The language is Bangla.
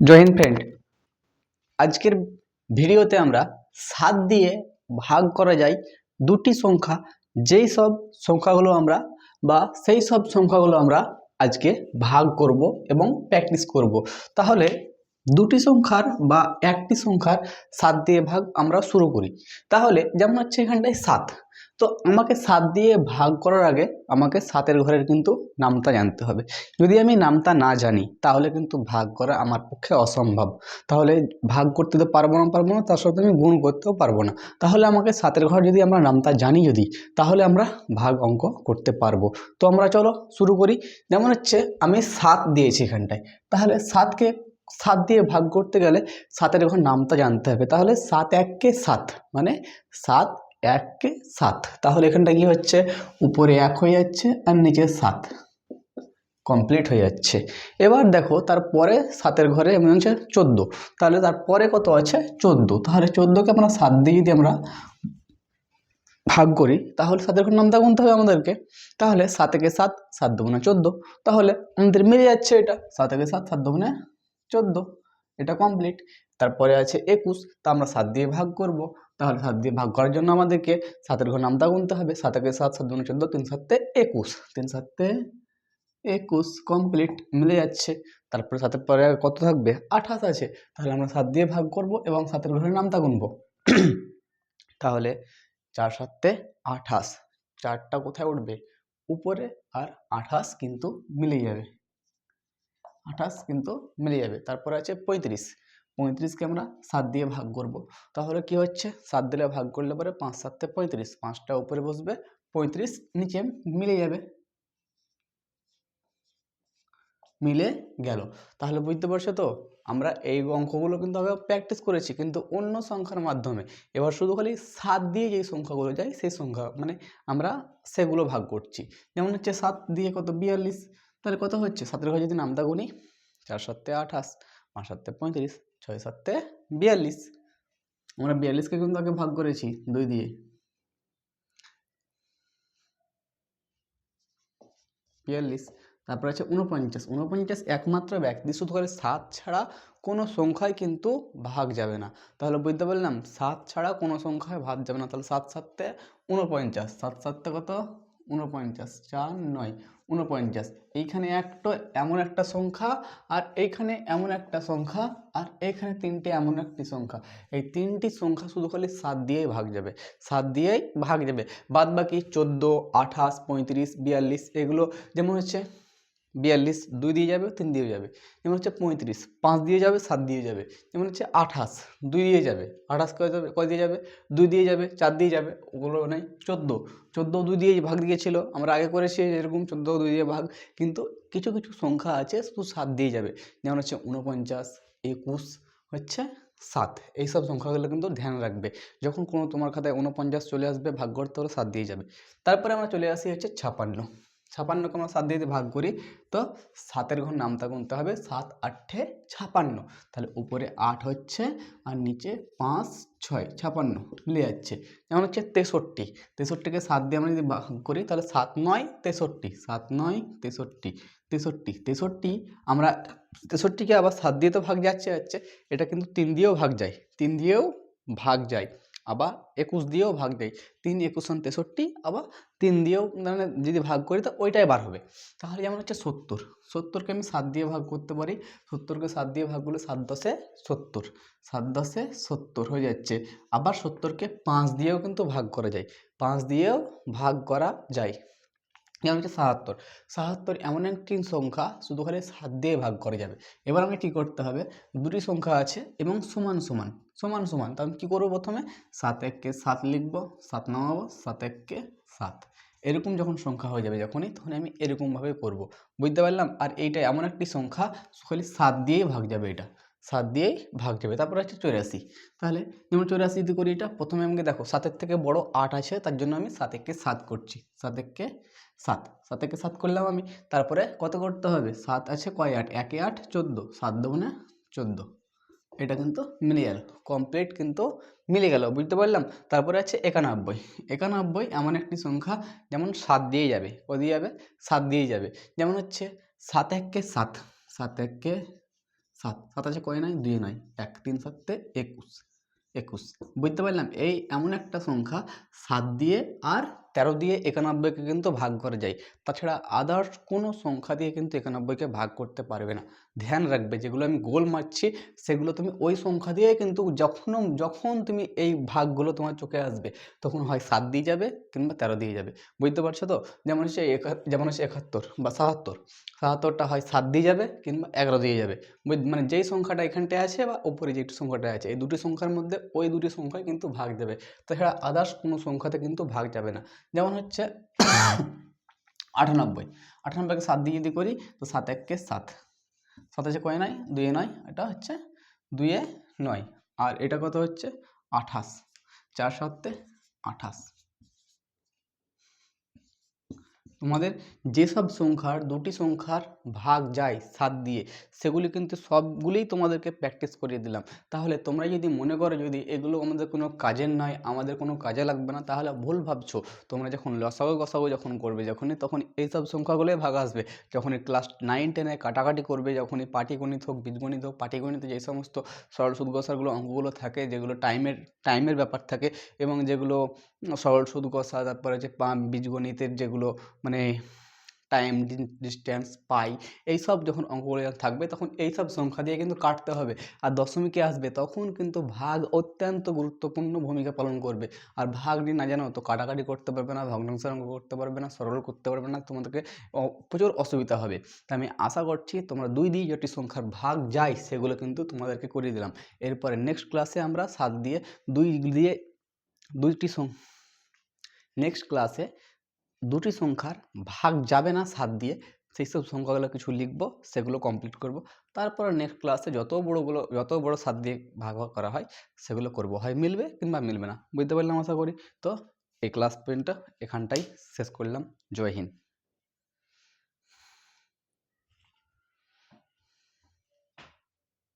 জয় হিন্দ ফ্রেন্ড আজকের ভিডিওতে আমরা সাত দিয়ে ভাগ করা যায় দুটি সংখ্যা। যেই সব সংখ্যাগুলো আমরা বা সেই সব সংখ্যাগুলো আমরা আজকে ভাগ করব এবং প্র্যাকটিস করব। তাহলে দুটি সংখ্যার বা একটি সংখ্যার সাত দিয়ে ভাগ আমরা শুরু করি। তাহলে যেমন হচ্ছে এখানটায় সাত, তো আমাকে সাত দিয়ে ভাগ করার আগে আমাকে সাতের ঘরের কিন্তু নামটা জানতে হবে। যদি আমি নামটা না জানি, তাহলে কিন্তু ভাগ করা আমার পক্ষে অসম্ভব। তাহলে ভাগ করতে তো পারব না পারব না, তার সাথে আমি গুণ করতেও পারব না। তাহলে আমাকে সাতের ঘর যদি আমরা নামটা জানি যদি, তাহলে আমরা ভাগ অঙ্ক করতে পারব। তো আমরা চলো শুরু করি। যেমন হচ্ছে আমি সাত দিয়েছি এখানটায়, তাহলে সাতকে সাত দিয়ে ভাগ করতে গেলে সাতের ঘর নামটা জানতে হবে। তাহলে সাত এককে সাত মানে সাত এককে সাত। তাহলে এখানটা কি হচ্ছে? উপরে এক হয়ে যাচ্ছে আর নিচে সাত। কমপ্লিট হয়ে যাচ্ছে। এবার দেখো তারপরে সাতের ঘরে এমন হচ্ছে চোদ্দ। তাহলে তারপরে কত আছে? চোদ্দ। তাহলে চোদ্দোকে আমরা সাত দিয়ে যদি আমরা ভাগ করি, তাহলে সাতের ঘর নামটা গুনতে হবে আমাদেরকে। তাহলে সাত সাত দেবো না চোদ্দ। তাহলে আমাদের মিলে যাচ্ছে এটা। সাত সাত দেবো না চোদ্দ, এটা কমপ্লিট তারপরে আছে একুশ, তা আমরা সাত দিয়ে ভাগ করব। তাহলে সাত দিয়ে ভাগ করার জন্য আমাদেরকে সাতের ঘর নামটা গুনতে হবে। সাতকে সাত সাত দুগুণে চোদ্দ, তিন সাতে একুশ। তিন সাতে একুশ কমপ্লিট মিলে যাচ্ছে। তারপরে সাতের পরে কত থাকবে? আঠাশ আছে। তাহলে আমরা সাত দিয়ে ভাগ করব এবং সাতের ঘরের নামটা গুনবো। তাহলে চার সাতে আঠাশ। চারটা কোথায় উঠবে? উপরে আর আঠাশ কিন্তু মিলে যাবে। আঠাশ কিন্তু মিলে যাবে। তারপরে আছে পঁয়ত্রিশ। পঁয়ত্রিশকে আমরা সাত দিয়ে ভাগ করব। তাহলে কি হচ্ছে? সাত দিলে ভাগ করলে পরে পাঁচ সাতে পঁয়ত্রিশ। পাঁচটা উপরে বসবে, পঁয়ত্রিশ নিচে মিলে যাবে। মিলে গেল। তাহলে বুঝতে পারছ তো? আমরা এই অঙ্কগুলো কিন্তু আগে প্র্যাকটিস করেছি, কিন্তু অন্য সংখ্যার মাধ্যমে। এবার শুধু খালি সাত দিয়ে যেই সংখ্যাগুলো যায়, সেই সংখ্যা মানে আমরা সেগুলো ভাগ করছি। যেমন হচ্ছে সাত দিয়ে কত? বিয়াল্লিশ। তাহলে কত হচ্ছে? সাতের ঘরে যদি নামটা গুনি চার সাতে আঠাশ, পাঁচ সাতে পঁয়ত্রিশ, ছয় সাতে বিয়াল্লিশ। আমরা বিয়াল্লিশকে কিন্তু আগে ভাগ করেছি, দুই দিয়ে। বিয়াল্লিশ, তারপর আছে উনপঞ্চাশ উনপঞ্চাশ একমাত্র ব্যক্তি, শুধু করে সাত ছাড়া কোনো সংখ্যায় কিন্তু ভাগ যাবে না। তাহলে বুঝতে পারলাম, সাত ছাড়া কোনো সংখ্যায় ভাগ যাবে না। তাহলে সাত সাততে উনপঞ্চাশ সাত সাততে কত? উনপঞ্চাশ চার, নয়। উনপঞ্চাশ এইখানে একটা এমন একটা সংখ্যা আর এইখানে এমন একটা সংখ্যা আর এইখানে তিনটে এমন একটি সংখ্যা। এই তিনটি সংখ্যা শুধু খালি সাত দিয়েই ভাগ যাবে। সাত দিয়েই ভাগ যাবে। বাদ বাকি চোদ্দ, আঠাশ, পঁয়ত্রিশ, বিয়াল্লিশ এগুলো যেমন হচ্ছে বিয়াল্লিশ, দুই দিয়ে যাবে, তিন দিয়ে যাবে। যেমন হচ্ছে পঁয়ত্রিশ, পাঁচ দিয়ে যাবে, সাত দিয়ে যাবে। যেমন হচ্ছে আঠাশ, দুই দিয়ে যাবে। আঠাশ কয় যাবে, কয় দিয়ে যাবে? দুই দিয়ে যাবে, চার দিয়ে যাবে। ওগুলো নেই চোদ্দ। চোদ্দ দুই দিয়ে ভাগ দিয়েছিল। আমরা আগে করেছি এরকম চোদ্দ দুই দিয়ে ভাগ। কিন্তু কিছু কিছু সংখ্যা আছে, শুধু সাত দিয়ে যাবে। যেমন হচ্ছে উনপঞ্চাশ একুশ, হচ্ছে সাত। এইসব সংখ্যাগুলো কিন্তু ধ্যান রাখবে। যখন কোনো তোমার খাতায় উনপঞ্চাশ চলে আসবে, ভাগ করতে হলে সাত দিয়ে যাবে। তারপরে আমরা চলে আসি হচ্ছে ছাপান্ন। ছাপান্নকে আমরা সাত দিয়ে ভাগ করি, তো সাতের ঘর নামটা গুনতে হবে সাত আটে ছাপান্ন। তাহলে উপরে আট হচ্ছে আর নিচে পাঁচ ছয়, ছাপান্ন মিলে যাচ্ছে। যেমন হচ্ছে তেষট্টি। তেষট্টিকে সাত দিয়ে আমরা যদি ভাগ করি, তাহলে সাত নয়, তেষট্টি। সাত নয়, তেষট্টি। তেষট্টি তেষট্টি আমরা, তেষট্টিকে আবার সাত দিয়ে তো ভাগ যাচ্ছে যাচ্ছে। এটা কিন্তু তিন দিয়েও ভাগ যায়। তিন দিয়েও ভাগ যায়। আবার একুশ দিয়েও ভাগ দেয় তিন একুশ তেষট্টি, আবার তিন দিয়েও মানে যদি ভাগ করি তো ওইটাই বার হবে। তাহলে যেমন হচ্ছে সত্তর। সত্তরকে আমি সাত দিয়ে ভাগ করতে পারি। সত্তরকে সাত দিয়ে ভাগ করলে সাত দশে সত্তর। সাত দশে সত্তর হয়ে যাচ্ছে। আবার সত্তরকে পাঁচ দিয়েও কিন্তু ভাগ করা যায়। পাঁচ দিয়েও ভাগ করা যায়। যেমন হচ্ছে সাহাত্তর সাহাত্তর এমন একটি সংখ্যা শুধু খালি সাত দিয়ে ভাগ করা যাবে। এবার আমি কী করতে হবে? দুটি সংখ্যা আছে এবং সমান সমান সমান সমান। তাহলে কী করব প্রথমে? সাত এককে সাত লিখব, সাত নামাবো, সাত এককে সাত। এরকম যখন সংখ্যা হয়ে যাবে যখনই তখন আমি এরকমভাবে করব। বুঝতে পারলাম? আর এইটা এমন একটি সংখ্যা, খালি সাত দিয়েই ভাগ যাবে এটা। সাত দিয়েই ভাগ যাবে, তারপর হচ্ছে চৌরাশি। তাহলে যেমন চৌরাশি যদি করি এটা, প্রথমে আমাকে দেখো, সাতের থেকে বড় আট আছে, তার জন্য আমি সাত একে সাত করছি। সাত একে সাত সাত একে সাত করলাম আমি, তারপরে কত করতে হবে? সাত আছে কয় আট? একে আট, চোদ্দ। সাত দেবো না চোদ্দ। এটা কিন্তু মিলে গেল কমপ্লিট কিন্তু মিলে গেল, বুঝতে পারলাম? তারপরে আছে একানব্বই। একানব্বই এমন একটি সংখ্যা, যেমন সাত দিয়ে যাবে। ক দিয়ে যাবে? সাত দিয়ে যাবে। যেমন হচ্ছে সাত এককে সাত সাত এককে সাত সাত আছে কয় নয়? দুই নয়। এক, তিন, সাতে একুশ। একুশ। বুঝতে পারলাম? এই এমন একটা সংখ্যা সাত দিয়ে আর তেরো দিয়ে একানব্বইকে কিন্তু ভাগ করা যায়। তাছাড়া আদার্স কোনো সংখ্যা দিয়ে কিন্তু একানব্বইকে ভাগ করতে পারবে না। ধ্যান রাখবে, যেগুলো আমি গোল মারছি, সেগুলো তুমি ওই সংখ্যা দিয়ে কিন্তু যখন যখন তুমি এই ভাগগুলো তোমার চোখে আসবে, তখন হয় সাত দিয়ে যাবে কিংবা তেরো দিয়ে যাবে। বুঝতে পারছ তো? যেমন হচ্ছে যেমন হচ্ছে একাত্তর বা সাতাত্তর। সাতাত্তরটা হয় সাত দিয়ে যাবে কিংবা এগারো দিয়ে যাবে। মানে যেই সংখ্যাটা এখানটায় আছে বা ওপরে যেই সংখ্যাটা আছে, এই দুটি সংখ্যার মধ্যে ওই দুটি সংখ্যায় কিন্তু ভাগ দেবে। তাছাড়া আদার্স কোনো সংখ্যাতে কিন্তু ভাগ যাবে না। যেমন হচ্ছে আটানব্বই। আটানব্বইকে সাত দিয়ে যদি করি, তো সাত এককে সাত। সাত আছে কয় নয়? দুয়ে নয়। এটা হচ্ছে দুয়ে নয়। আর এটা কত হচ্ছে? আঠাশ। চার সাতে আঠাশ। তোমাদের যেসব সংখ্যার দুটি সংখ্যার ভাগ যায় সাত দিয়ে, সেগুলি কিন্তু সবগুলিই তোমাদেরকে প্র্যাকটিস করিয়ে দিলাম। তাহলে তোমরা যদি মনে করো যদি এগুলো আমাদের কোনো কাজের নয়, আমাদের কোনো কাজে লাগবে না, তাহলে ভুল ভাবছ। তোমরা যখন লসাগু গসাগু যখন করবে, যখনই তখন এইসব সংখ্যাগুলোই ভাগ আসবে। যখনই ক্লাস নাইন টেনে কাটাকাটি করবে, যখনই পাটিগণিত হোক বীজগণিত হোক পাটিগণিতে যে সমস্ত সরল সুদ অঙ্কগুলো থাকে, যেগুলো টাইমের টাইমের ব্যাপার থাকে এবং যেগুলো সরল সুদ গসা, তারপরে যে পাম বীজগণিতের যেগুলো মানে টাইম ডিস্টেন্স পাই। এইসব যখন অঙ্কগুলো থাকবে, তখন এইসব সংখ্যা দিয়ে কিন্তু কাটতে হবে। আর দশমিকে আসবে, তখন কিন্তু ভাগ অত্যন্ত গুরুত্বপূর্ণ ভূমিকা পালন করবে। আর ভাগ নিয়ে না জানো, তো কাটাকাটি করতে পারবে না ভগ্নাংশের অঙ্ক করতে পারবে না, সরল করতে পারবে না, তোমাদেরকে প্রচুর অসুবিধা হবে। তাই আমি আশা করছি তোমরা দুই দিয়ে যেটি সংখ্যার ভাগ যায়, সেগুলো কিন্তু তোমাদেরকে করিয়ে দিলাম। এরপরে নেক্সট ক্লাসে আমরা সাত দিয়ে দুই দিয়ে দুইটি নেক্সট ক্লাসে দুটি সংখ্যার ভাগ যাবে না সাত দিয়ে, সেই সব সংখ্যাগুলো কিছু লিখব, সেগুলো কমপ্লিট করব। তারপরে নেক্সট ক্লাসে যত বড়োগুলো, যত বড় সাত দিয়ে ভাগ করা হয়, সেগুলো করব। হয় মিলবে কিংবা মিলবে না, বুঝতে পারলাম আশা করি? তো এই ক্লাস পয়েন্টটা এখানটাই শেষ করলাম। জয় হিন্দ।